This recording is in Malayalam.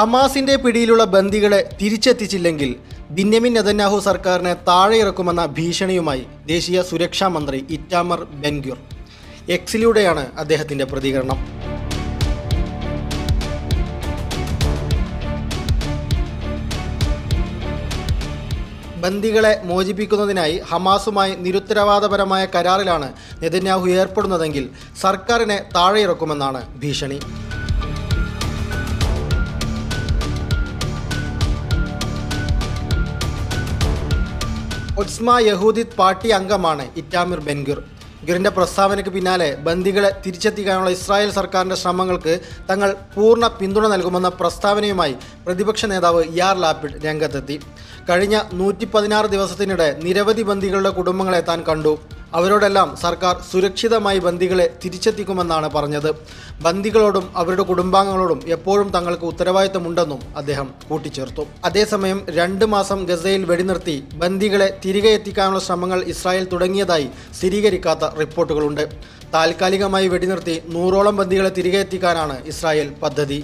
ഹമാസിന്റെ പിടിയിലുള്ള ബന്ദികളെ തിരിച്ചെത്തിച്ചില്ലെങ്കിൽ ബിന്യമിൻ നെതന്യാഹു സർക്കാരിനെ താഴെയിറക്കുമെന്ന ഭീഷണിയുമായി ദേശീയ സുരക്ഷാ മന്ത്രി ഇറ്റാമർ ബെൻഗ്യുർ എക്സിലൂടെയാണ് അദ്ദേഹത്തിന്റെ പ്രതികരണം. ബന്ദികളെ മോചിപ്പിക്കുന്നതിനായി ഹമാസുമായി നിരുത്തരവാദപരമായ കരാറിലാണ് നെതന്യാഹു ഏർപ്പെടുന്നതെങ്കിൽ സർക്കാരിനെ താഴെയിറക്കുമെന്നാണ് ഭീഷണി. ഒസ്മ യഹൂദിത് പാർട്ടി അംഗമാണ് ഇറ്റാമിർ ബെൻഗുർ. ഗിറിന്റെ പ്രസ്താവനയ്ക്ക് പിന്നാലെ ബന്ദികളെ തിരിച്ചെത്തിക്കാനുള്ള ഇസ്രായേൽ സർക്കാരിന്റെ ശ്രമങ്ങൾക്ക് തങ്ങൾ പൂർണ പിന്തുണ നൽകുമെന്ന പ്രസ്താവനയുമായി പ്രതിപക്ഷ നേതാവ് യാർ ലാപിഡ് രംഗത്തെത്തി. കഴിഞ്ഞ നൂറ്റി ദിവസത്തിനിടെ നിരവധി ബന്ദികളുടെ കുടുംബങ്ങളെ താൻ കണ്ടു. അവരോടെല്ലാം സർക്കാർ സുരക്ഷിതമായി ബന്ദികളെ തിരിച്ചെത്തിക്കുമെന്നാണ് പറഞ്ഞത്. ബന്ദികളോടും അവരുടെ കുടുംബാംഗങ്ങളോടും എപ്പോഴും തങ്ങൾക്ക് ഉത്തരവാദിത്തമുണ്ടെന്നും അദ്ദേഹം കൂട്ടിച്ചേർത്തു. അതേസമയം രണ്ട് മാസം ഗസയിൽ വെടിനിർത്തി ബന്ദികളെ തിരികെ എത്തിക്കാനുള്ള ശ്രമങ്ങൾ ഇസ്രായേൽ തുടങ്ങിയതായി സ്ഥിരീകരിക്കാത്ത റിപ്പോർട്ടുകളുണ്ട്. താൽക്കാലികമായി വെടിനിർത്തി നൂറോളം ബന്ദികളെ തിരികെ എത്തിക്കാനാണ് ഇസ്രായേൽ പദ്ധതി.